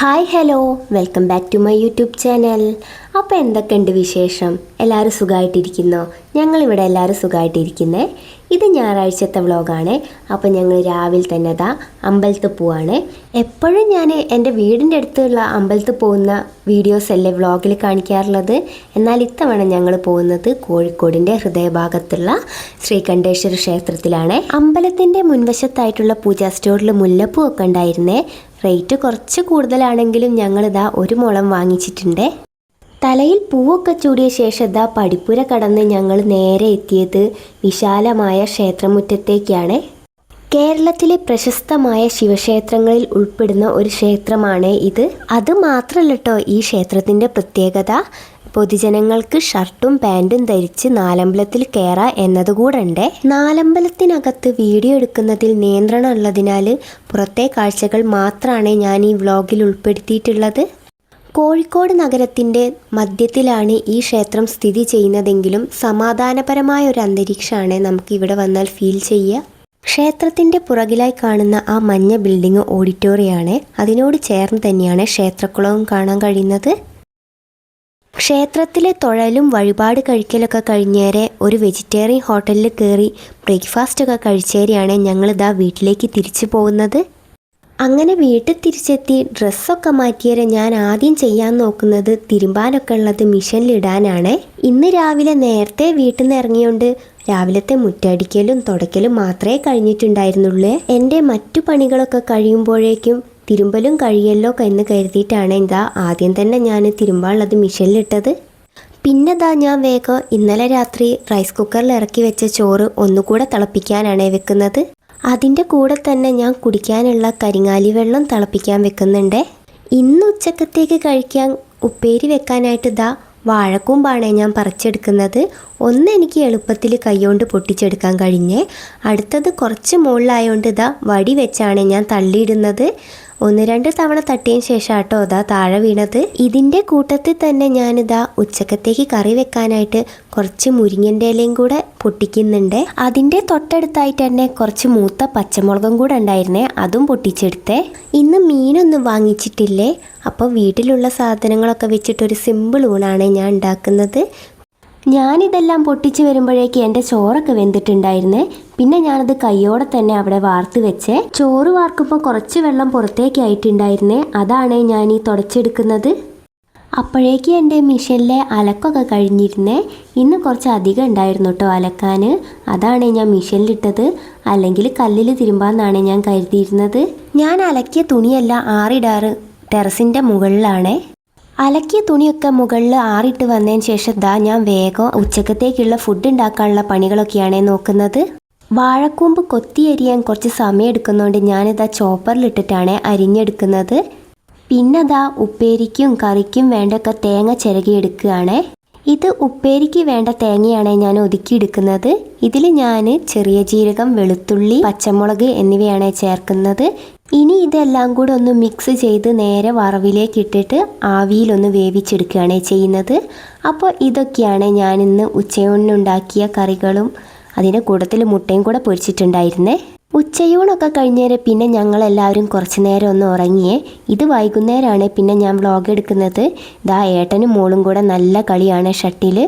Hi hello welcome back to my YouTube channel അപ്പോൾ എന്തൊക്കെയുണ്ട് വിശേഷം? എല്ലാവരും സുഖമായിട്ടിരിക്കുന്നോ? ഞങ്ങളിവിടെ എല്ലാവരും സുഖമായിട്ടിരിക്കുന്നേ. ഇത് ഞായറാഴ്ചത്തെ വ്ളോഗാണ്. അപ്പോൾ ഞങ്ങൾ രാവിലെ തന്നെ ദാ അമ്പലത്തിൽ പോവാണ്. എപ്പോഴും ഞാൻ എന്റെ വീടിന്റെ അടുത്തുള്ള അമ്പലത്തിൽ പോകുന്ന വീഡിയോസ് അല്ലേ വ്ളോഗിൽ കാണിക്കാറുള്ളത്? എന്നാൽ ഇത്തവണ ഞങ്ങൾ പോകുന്നത് കോഴിക്കോടിന്റെ ഹൃദയഭാഗത്തുള്ള ശ്രീകണ്ഠേശ്വര ക്ഷേത്രത്തിലാണ്. അമ്പലത്തിന്റെ മുൻവശത്തായിട്ടുള്ള പൂജാ സ്റ്റോറിൽ മുല്ലപ്പൂ ഒക്കെ ഉണ്ടായിരുന്നേ. റേറ്റ് കുറച്ച് കൂടുതലാണെങ്കിലും ഞങ്ങളിതാ ഒരു മുളം വാങ്ങിച്ചിട്ടുണ്ട്. തലയിൽ പൂവൊക്കെ ചൂടിയ ശേഷം ഇതാ പടിപ്പുര കടന്ന് ഞങ്ങൾ നേരെ എത്തിയത് വിശാലമായ ക്ഷേത്രമുറ്റത്തേക്കാണ്. കേരളത്തിലെ പ്രശസ്തമായ ശിവക്ഷേത്രങ്ങളിൽ ഉൾപ്പെടുന്ന ഒരു ക്ഷേത്രമാണ് ഇത്. അത് മാത്രമല്ല ഈ ക്ഷേത്രത്തിന്റെ പ്രത്യേകത. പൊതുജനങ്ങൾക്ക് ഷർട്ടും പാന്റും ധരിച്ച് നാലമ്പലത്തിൽ കയറാം എന്നതുകൂടണ്ട്? നാലമ്പലത്തിനകത്ത് വീഡിയോ എടുക്കുന്നതിൽ നിയന്ത്രണം ഉള്ളതിനാൽ പുറത്തെ കാഴ്ചകൾ മാത്രമാണ് ഞാൻ ഈ വ്ലോഗിൽ ഉൾപ്പെടുത്തിയിട്ടുള്ളത്. കോഴിക്കോട് നഗരത്തിന്റെ മധ്യത്തിലാണ് ഈ ക്ഷേത്രം സ്ഥിതി ചെയ്യുന്നതെങ്കിലും സമാധാനപരമായ ഒരു അന്തരീക്ഷമാണ് നമുക്ക് ഇവിടെ വന്നാൽ ഫീൽ ചെയ്യുക. ക്ഷേത്രത്തിന്റെ പുറകിലായി കാണുന്ന ആ മഞ്ഞ ബിൽഡിംഗ് ഓഡിറ്റോറിയമാണ് അതിനോട് ചേർന്ന് തന്നെയാണ് ക്ഷേത്രക്കുളവും കാണാൻ കഴിയുന്നത്. ക്ഷേത്രത്തിലെ തൊഴലും വഴിപാട് കഴിക്കലൊക്കെ കഴിഞ്ഞേരെ ഒരു വെജിറ്റേറിയൻ ഹോട്ടലിൽ കയറി ബ്രേക്ക്ഫാസ്റ്റ് ഒക്കെ കഴിച്ചേരെയാണ് ഞങ്ങളിതാ വീട്ടിലേക്ക് തിരിച്ചു പോകുന്നത്. അങ്ങനെ വീട്ടിൽ തിരിച്ചെത്തി ഡ്രസ്സൊക്കെ മാറ്റിയേരെ ഞാൻ ആദ്യം ചെയ്യാൻ നോക്കുന്നത് തിരുമ്പാനൊക്കെ ഉള്ളത് മിഷനിലിടാനാണ് ഇന്ന് രാവിലെ നേരത്തെ വീട്ടിൽ നിന്ന് ഇറങ്ങിയോണ്ട് രാവിലത്തെ മുറ്റടിക്കലും തുടയ്ക്കലും മാത്രമേ കഴിഞ്ഞിട്ടുണ്ടായിരുന്നുള്ളൂ. എന്റെ മറ്റു പണികളൊക്കെ കഴിയുമ്പോഴേക്കും തിരുമ്പലും കഴിയല്ലോ എന്ന് കരുതിയിട്ടാണ് എന്താ ആദ്യം തന്നെ ഞാൻ തിരുമ്പാനുള്ളത് മിഷനിലിട്ടത്. പിന്നെ ദാ ഞാൻ വേഗം ഇന്നലെ രാത്രി റൈസ് കുക്കറിൽ ഇറക്കി വെച്ച ചോറ് ഒന്നുകൂടെ തിളപ്പിക്കാനാണ് വെക്കുന്നത്. അതിന്റെ കൂടെ തന്നെ ഞാൻ കുടിക്കാനുള്ള കരിങ്ങാലി വെള്ളം തിളപ്പിക്കാൻ വെക്കുന്നുണ്ട്. ഇന്ന് ഉച്ചക്കത്തേക്ക് കഴിക്കാൻ ഉപ്പേരി വെക്കാനായിട്ട് ദാ വാഴക്കൂമ്പാണ് ഞാൻ പറിച്ചെടുക്കുന്നത്. ഒന്ന് എനിക്ക് എളുപ്പത്തിൽ കൈകൊണ്ട് പൊട്ടിച്ചെടുക്കാൻ കഴിഞ്ഞേ അടുത്തത് കുറച്ച് മുകളിലായതുകൊണ്ട് ഇതാ വടി വെച്ചാണ് ഞാൻ തള്ളിയിടുന്നത്. ഒന്ന് രണ്ട് തവണ തട്ടിയതിന് ശേഷം കേട്ടോ അതാ താഴെ വീണത്. ഇതിന്റെ കൂട്ടത്തിൽ തന്നെ ഞാനിതാ ഉച്ചക്കത്തേക്ക് കറി വെക്കാനായിട്ട് കുറച്ച് മുരിങ്ങന്റെ ഇലയും കൂടെ പൊട്ടിക്കുന്നുണ്ട്. അതിന്റെ തൊട്ടടുത്തായിട്ട് തന്നെ കുറച്ച് മൂത്ത പച്ചമുളകും കൂടെ ഉണ്ടായിരുന്നേ അതും പൊട്ടിച്ചെടുത്തേ. ഇന്ന് മീനൊന്നും വാങ്ങിച്ചിട്ടില്ലേ? അപ്പോൾ വീട്ടിലുള്ള സാധനങ്ങളൊക്കെ വെച്ചിട്ടൊരു സിമ്പിൾ ഊണാണ് ഞാൻ ഉണ്ടാക്കുന്നത്. ഞാനിതെല്ലാം പൊട്ടിച്ച് വരുമ്പോഴേക്ക് എന്റെ ചോറൊക്കെ വെന്തിട്ടുണ്ടായിരുന്നേ. പിന്നെ ഞാനത് കൈയോടെ തന്നെ അവിടെ വാർത്ത് വെച്ചേ. ചോറ് വാർക്കുമ്പോൾ കുറച്ച് വെള്ളം പുറത്തേക്ക് ആയിട്ടുണ്ടായിരുന്നേ. അതാണ് ഞാൻ ഈ തുടച്ചെടുക്കുന്നത്. അപ്പോഴേക്ക് എന്റെ മിഷനിലെ അലക്കൊക്കെ കഴിഞ്ഞിരുന്നേ. ഇന്ന് കുറച്ച് അധികം ഉണ്ടായിരുന്നു കേട്ടോ അലക്കാൻ. അതാണ് ഞാൻ മിഷനിലിട്ടത്. അല്ലെങ്കിൽ കല്ലിൽ തിരുമ്പാന്നാണ് ഞാൻ കരുതിയിരുന്നത്. ഞാൻ അലക്കിയ തുണിയല്ല ആറിടാറ് ടെറസിന്റെ മുകളിലാണേ. അലക്കിയ തുണിയൊക്കെ മുകളിൽ ആറിട്ട് വന്നതിന് ശേഷം ദാ ഞാൻ വേഗം ഉച്ചക്കത്തേക്കുള്ള ഫുഡ് ഉണ്ടാക്കാനുള്ള പണികളൊക്കെയാണ് നോക്കുന്നത്. വാഴക്കൂമ്പ് കൊത്തി കൊത്തിയരിയാൻ കുറച്ച് സമയം എടുക്കുന്നതുകൊണ്ട് ഞാനിതാ ചോപ്പറിലിട്ടിട്ടാണ് അരിഞ്ഞെടുക്കുന്നത്. പിന്നെ ദാ ഉപ്പേരിക്കും കറിക്കും വേണ്ടൊക്കെ തേങ്ങ ചിരകിയെടുക്കുകയാണ്. ഇത് ഉപ്പേരിക്ക് വേണ്ട തേങ്ങയാണ് ഞാൻ ഒതുക്കിയെടുക്കുന്നത്. ഇതിൽ ഞാൻ ചെറിയ ജീരകം വെളുത്തുള്ളി പച്ചമുളക് എന്നിവയാണ് ചേർക്കുന്നത്. ഇനി ഇതെല്ലാം കൂടെ ഒന്ന് മിക്സ് ചെയ്ത് നേരെ വറവിലേക്ക് ഇട്ടിട്ട് ആവിയിലൊന്ന് വേവിച്ചെടുക്കുകയാണ് ചെയ്യുന്നത്. അപ്പോൾ ഇതൊക്കെയാണ് ഞാനിന്ന് ഉച്ചയൂണിനുണ്ടാക്കിയ കറികളും അതിന്റെ കൂട്ടത്തിൽ മുട്ടയും കൂടെ പൊരിച്ചിട്ടുണ്ടായിരുന്നേ. ഉച്ചയൂണൊക്കെ കഴിഞ്ഞേരെ പിന്നെ ഞങ്ങളെല്ലാവരും കുറച്ച് നേരം ഒന്ന് ഉറങ്ങിയേ. ഇത് വൈകുന്നേരമാണ് പിന്നെ ഞാൻ വ്ളോഗ് എടുക്കുന്നത്. ഇതാ ഏട്ടനും മോളും കൂടെ നല്ല കളിയാണ് ഷട്ടിൽ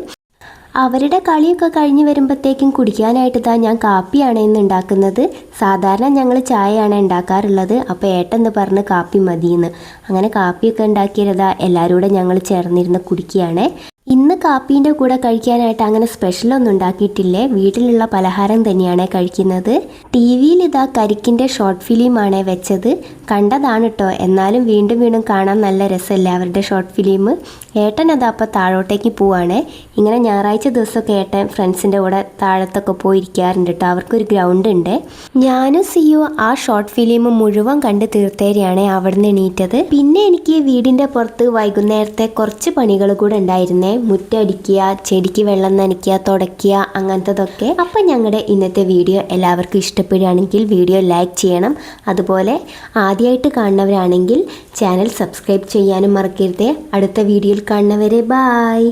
അവരുടെ കളിയൊക്കെ കഴിഞ്ഞ് വരുമ്പോഴത്തേക്കും കുടിക്കാനായിട്ട് ഇതാ ഞാൻ കാപ്പിയാണ് ഇന്ന് ഉണ്ടാക്കുന്നത്. സാധാരണ ഞങ്ങൾ ചായയാണ് ഉണ്ടാക്കാറുള്ളത്. അപ്പോൾ ഏട്ടെന്ന് പറഞ്ഞ് കാപ്പി മതിയെന്ന്. അങ്ങനെ കാപ്പിയൊക്കെ ഉണ്ടാക്കിയതാ എല്ലാവരും കൂടെ ഞങ്ങൾ ചേർന്നിരുന്ന് കുടിക്കുകയാണ്. ഇന്ന് കാപ്പീന്റെ കൂടെ കഴിക്കാനായിട്ട് അങ്ങനെ സ്പെഷ്യലൊന്നും ഉണ്ടാക്കിയിട്ടില്ലേ. വീട്ടിലുള്ള പലഹാരം തന്നെയാണ് കഴിക്കുന്നത്. ടി വിയിൽ ഇതാ കരിക്കിന്റെ ഷോർട്ട് ഫിലിമാണ് വെച്ചത്. കണ്ടതാണ് കേട്ടോ എന്നാലും വീണ്ടും വീണ്ടും കാണാൻ നല്ല രസമല്ലേ അവരുടെ ഷോർട്ട് ഫിലിം ഏട്ടൻ അതാ അപ്പോൾ താഴോട്ടേക്ക് പോവാണ്. ഇങ്ങനെ ഞായറാഴ്ച ദിവസമൊക്കെ ഏട്ടൻ ഫ്രണ്ട്സിന്റെ കൂടെ താഴത്തൊക്കെ പോയിരിക്കാറുണ്ട് കേട്ടോ അവർക്കൊരു ഗ്രൗണ്ട് ഉണ്ട്. ഞാനും സിയു ആ ഷോർട്ട് ഫിലിം മുഴുവൻ കണ്ട് തീർത്തേരെയാണ് അവിടുന്ന് എണീറ്റത്. പിന്നെ എനിക്ക് വീടിന്റെ പുറത്ത് വൈകുന്നേരത്തെ കുറച്ച് പണികൾ കൂടെ ഉണ്ടായിരുന്നേ. മുറ്റടിക്കുക ചെടിക്ക് വെള്ളം നനയ്ക്കുക തുടയ്ക്കുക അങ്ങനത്തതൊക്കെ. അപ്പം ഞങ്ങളുടെ ഇന്നത്തെ വീഡിയോ എല്ലാവർക്കും ഇഷ്ടപ്പെടുകയാണെങ്കിൽ വീഡിയോ ലൈക്ക് ചെയ്യണം. അതുപോലെ ആദ്യമായിട്ട് കാണുന്നവരാണെങ്കിൽ ചാനൽ സബ്സ്ക്രൈബ് ചെയ്യാനും മറക്കരുത്. അടുത്ത വീഡിയോയിൽ കാണുന്നവരെ ബായ്.